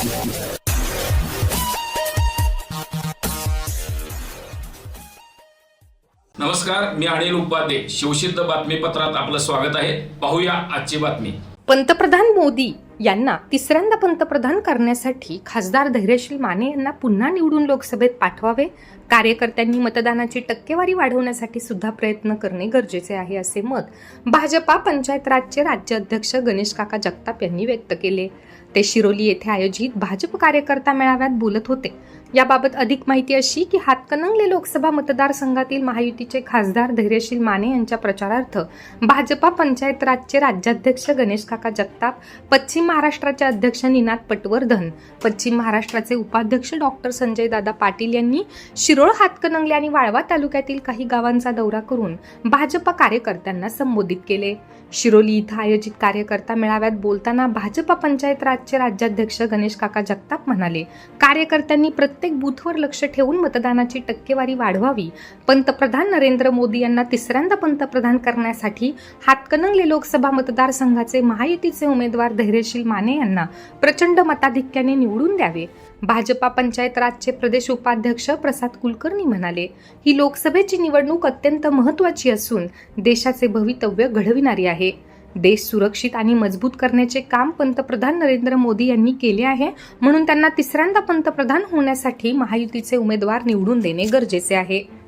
नमस्कार मी अनिल उपाध्ये. शिवसिद्ध बातमीपत्रात आपलं स्वागत आहे. पाहूया आजची बातमी. पंतप्रधान मोदी यांना तिसऱ्यांदा पंतप्रधान करण्यासाठी खासदार धैर्यशील माने यांना पुन्हा निवडून लोकसभेत पाठवावे. कार्यकर्त्यांनी मतदानाची टक्केवारी वाढवण्यासाठी सुद्धा प्रयत्न करणे गरजेचे आहे असे मत भाजपा पंचायत राजचे राज्य अध्यक्ष गणेश काका जगताप यांनी व्यक्त केले. ते शिरोली येथे आयोजित भाजप कार्यकर्ता मेळाव्यात बोलत होते. याबाबत अधिक माहिती अशी की हातकणंगले लोकसभा मतदारसंघातील महायुतीचे खासदार धैर्यशील माने यांच्या प्रचारार्थ भाजपा पंचायत राजचे राज्याध्यक्ष गणेश काका जगताप पश्चिम महाराष्ट्राचे अध्यक्ष निनाद पटवर्धन पश्चिम महाराष्ट्राचे उपाध्यक्ष डॉक्टर संजय दादा पाटील यांनी शिरोळ हातकणंगले आणि वाळवा तालुक्यातील काही गावांचा दौरा करून भाजपा कार्यकर्त्यांना संबोधित केले. शिरोली इथं आयोजित कार्यकर्ता मेळाव्यात बोलताना भाजपा पंचायत राजचे राज्याध्यक्ष गणेश काका जगताप म्हणाले कार्यकर्त्यांनी प्रत्येक प्रत्येक बूथवर लक्ष ठेवून मतदानाची टक्केवारी वाढवावी. पंतप्रधान नरेंद्र मोदी यांना तिसऱ्यांदा पंतप्रधान करण्यासाठी हातकणंगले लोकसभा मतदारसंघाचे महायुतीचे उमेदवार धैर्यशील माने यांना प्रचंड मताधिक्याने निवडून द्यावे. भाजपा पंचायत राजचे प्रदेश उपाध्यक्ष प्रसाद कुलकर्णी म्हणाले ही लोकसभेची निवडणूक अत्यंत महत्वाची असून देशाचे भवितव्य घडविणारी आहे. देश सुरक्षित आणि मजबूत करण्याचे काम पंतप्रधान नरेंद्र मोदी यांनी केले आहे. म्हणून त्यांना तिसऱ्यांदा पंतप्रधान होण्यासाठी महायुतीचे उमेदवार निवडून देणे गरजेचे आहे.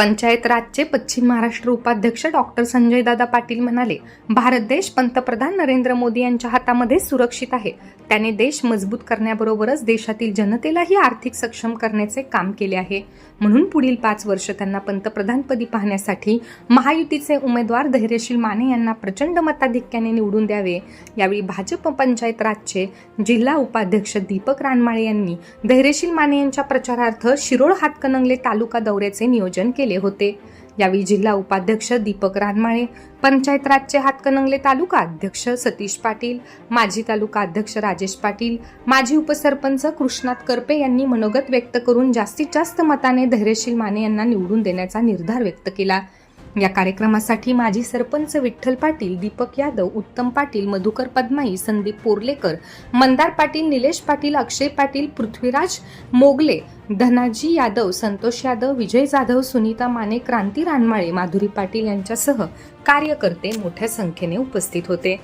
पंचायत राजचे पश्चिम महाराष्ट्र उपाध्यक्ष डॉक्टर संजय दादा पाटील म्हणाले भारत देश पंतप्रधान नरेंद्र मोदी यांच्या हातामध्ये सुरक्षित आहे. त्याने देश मजबूत करण्याबरोबरच देशातील जनतेलाही आर्थिक सक्षम करण्याचे काम केले आहे. म्हणून पुढील पाच वर्ष त्यांना पंतप्रधानपदी पाहण्यासाठी महायुतीचे उमेदवार धैर्यशील माने यांना प्रचंड मताधिक्याने निवडून द्यावे. यावेळी भाजप पंचायत राजचे जिल्हा उपाध्यक्ष दीपक रानमाळे यांनी धैर्यशील माने यांच्या प्रचारार्थ शिरोळ हातकणंगले तालुका दौऱ्याचे नियोजन केले. केले होते. यावेळी जिल्हा उपाध्यक्ष दीपक रानमाळे पंचायत राजचे हातकणंगले तालुका अध्यक्ष सतीश पाटील माजी तालुका अध्यक्ष राजेश पाटील माजी उपसरपंच कृष्णात करपे यांनी मनोगत व्यक्त करून जास्तीत जास्त मताने धैर्यशील माने यांना निवडून देण्याचा निर्धार व्यक्त केला. या कार्यक्रमासाठी माजी सरपंच विठ्ठल पाटील दीपक यादव उत्तम पाटील मधुकर पद्माई संदीप पोर्लेकर मंदार पाटील निलेश पाटील अक्षय पाटील पृथ्वीराज मोगले धनाजी यादव संतोष यादव विजय जाधव सुनीता माने क्रांती रानमाळे माधुरी पाटील यांच्यासह कार्यकर्ते मोठ्या संख्येने उपस्थित होते.